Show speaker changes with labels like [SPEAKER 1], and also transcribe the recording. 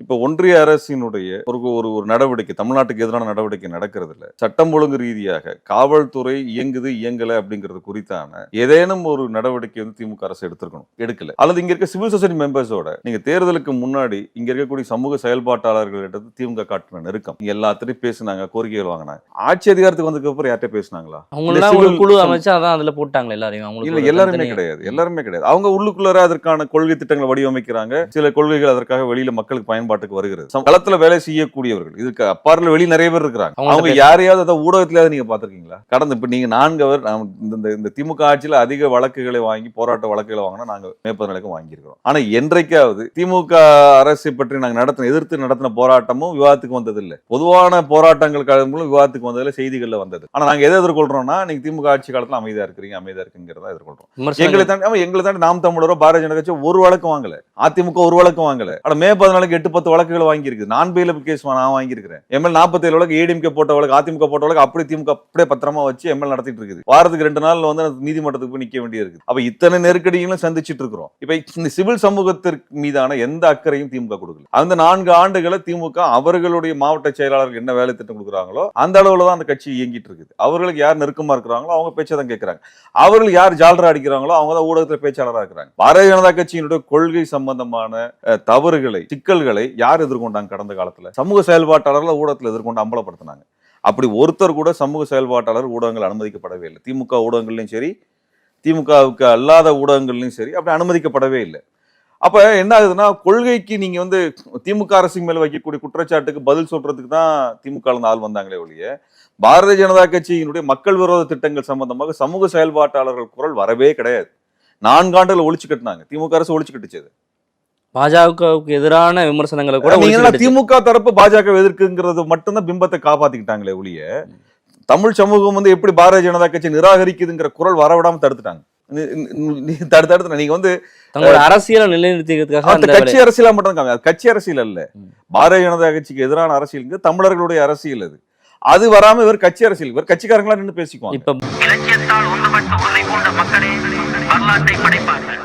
[SPEAKER 1] இப்போ ஒன்றிய அரசினுடைய ஒரு ஒரு ஒரு நடவடிக்கை தமிழ்நாட்டுக்கு எதிரான நடவடிக்கை நடக்கிறதுல சட்டம் ஒழுங்கு ரீதியாக காவல்துறை இயங்குது இயங்கல அப்படிங்கிறது குறித்தான ஏதேனும் ஒரு நடவடிக்கை வந்து திமுக அரசு எடுத்திருக்கணும் எடுக்கல. அல்லது இங்க இருக்க சிவில் சொசைட்டி மெம்பர்ஸோட நீங்க தேர்தலுக்கு முன்னாடி இங்க இருக்கக்கூடிய சமூக செயல்பாட்டாளர்களிட்ட திமுக காட்டின நெருக்கம். எல்லாத்திலையும் பேசினாங்க கோரிக்கைகள் வாங்கினாங்க. ஆட்சி அதிகாரத்துக்கு வந்ததுக்கு அப்புறம் யார்கிட்ட பேசினாங்களா? civil
[SPEAKER 2] குழு அமைச்சு அதான் அதுல போட்டாங்க எல்லாரையும்.
[SPEAKER 1] இல்ல எல்லாருமே கிடையாது எல்லாருமே கிடையாது. அவங்க உள்ளுக்குள்ளார அதற்கான கொள்கை திட்டங்களை வடிவமைக்கிறாங்க. சில கொள்கைகள் அதற்காக வெளியில மக்களுக்கு பயன்பாட்டுக்கு வருகிறது. களத்துல வேலை செய்யக்கூடியவர்கள். இதுக்கு அப்பாரில் வெளி நிறைய பேர் இருக்கிறாங்க. அவங்க யாரையாவது அதை ஊடகத்திலாவது நீங்க பாத்திருக்கீங்களா கடந்த இப்ப நீங்க நான்கு இந்த- திமுக ஆட்சியில அதிக வழக்குகளை வாங்கி போராட்ட வழக்குகளை வாங்கினா நாங்க மேற்பது நிலைக்கும் வாங்கியிருக்கிறோம். ஆனா என்றைக்காவது திமுக அரசை பற்றி நாங்க நடத்தின எதிர்த்து நடத்தின போராட்டமும் விவாதத்துக்கு வந்ததில்லை. பொதுவான போராட்டங்கள் மூலம் விவாதத்துக்கு வந்ததுல செய்திகள்ல வந்தது. ஆனா நாங்க எதை எதிர்கொள்றோம்னா நீங்க திமுக ஆட்சி காலத்துல அமைதியா இருக்கிறீங்க அமைதியா இருக்குங்கிறத எதிர்கொள்றோம். எங்களை தாண்டி எங்களை தாண்டி நாம் தமிழரோ பாரதிய ஜனதா கட்சி ஒரு வழக்கம் வாங்கல. அதிமுக ஒரு வழக்கம் வாங்கல. ஆனா மே பதினாலுக்கு எட்டு பத்து வழக்குகள் வாங்கியிருக்கு. நான் பெயிலபிள் கேஸ் நான் வாங்கியிருக்கிறேன். எம்எல் நாற்பத்தேழு வழக்கு ஏடிஎம்கே போட்ட வழக்கு அதிமுக போட்ட வழக்கு அப்படி திமுக அப்படியே பத்திரமா வச்சு எம்எல் நடத்திட்டு இருக்குது. வாரத்துக்கு ரெண்டு நாள் வந்து அந்த நீதிமன்றத்துக்கு போய் நிக்க வேண்டியிருக்கு. அப்ப இத்தனை நெருக்கடிகளும் சந்திச்சுட்டு இருக்கிறோம். இப்ப இந்த சிவில் சமூகத்திற்கு மீதான எந்த அக்கறையும் திமுக கொடுக்கல. அந்த நான்கு ஆண்டுகளை திமுக அவர்களுடைய மாவட்ட செயலாளர்கள் என்ன வேலை திட்டம் கொடுக்குறாங்களோ அந்த அளவுல தான் அந்த கட்சி இயங்கிட்டு இருக்குது. அவர்களுக்கு யார் நெருக்கமா இருக்கிறாங்களோ அவங்க பேச்சை தான் கேட்கறாங்க அவர்கள் யார் ஜால்ரா அடிக்கிறாங்களோ அவங்க தான் ஊடகத்தில் பேச்சாளராக இருக்கிறாங்க. பாரதிய ஜனதா கட்சியினுடைய கொள்கை சம்பந்தமான தவறுகளை சிக்கல்களை யார் எதிர்கொண்டாங்க கடந்த காலத்துல? சமூக செயல்பாட்டாளர்கள் ஊடகத்தில் எதிர்கொண்டு அம்பலப்படுத்தினாங்க. அப்படி ஒருத்தர் கூட சமூக செயல்பாட்டாளர் ஊடகங்கள் அனுமதிக்கப்படவே இல்லை. திமுக ஊடகங்கள்லையும் சரி திமுகவுக்கு அல்லாத ஊடகங்கள்லையும் சரி அப்படி அனுமதிக்கப்படவே இல்லை. அப்ப என்ன ஆகுதுன்னா கொள்கைக்கு நீங்க வந்து திமுக அரசின் மேல வைக்கக்கூடிய குற்றச்சாட்டுக்கு பதில் சொல்றதுக்கு தான் திமுக ஆள் வந்தாங்களே ஒழிய பாரதிய ஜனதா கட்சியினுடைய மக்கள் விரோத திட்டங்கள் சம்பந்தமாக சமூக செயல்பாட்டாளர்கள் குரல் வரவே கிடையாது. நான்காண்டுகள் ஒழிச்சு கட்டினாங்க. திமுக அரசு ஒழிச்சு கட்டுச்சது
[SPEAKER 2] பாஜகவுக்கு எதிரான விமர்சனங்களை கூட
[SPEAKER 1] நீங்க. திமுக தரப்பு பாஜக எதிர்க்குங்கிறது மட்டும்தான் பிம்பத்தை காப்பாத்திக்கிட்டாங்களே ஒழிய தமிழ் சமூகம் வந்து எப்படி பாரதிய ஜனதா கட்சி நிராகரிக்குதுங்கிற குரல் வரவிடாம தடுத்துட்டாங்க. நீ- நீ- நீ தடுத்து தடுத்து நீங்க வந்து
[SPEAKER 2] தங்களோட அரசியலை நிலைநிறுத்திக்கிறதுக்காக
[SPEAKER 1] அந்த கட்சி அரசியலா மட்டும் அது கட்சி அரசியல் அல்ல. பாரதிய ஜனதா கட்சிக்கு எதிரான அரசியலுங்க தமிழர்களுடைய அரசியல் அது. அது வராம இவர் கட்சி அரசியல் இவர் கட்சிக்காரங்களா நின்று பேசிக்குவாங்க.
[SPEAKER 2] இப்ப
[SPEAKER 3] இலக்கியத்தால் ஒன்றுபட்ட உன்னை போன்ற மக்களே வரலாற்றை படைப்பார்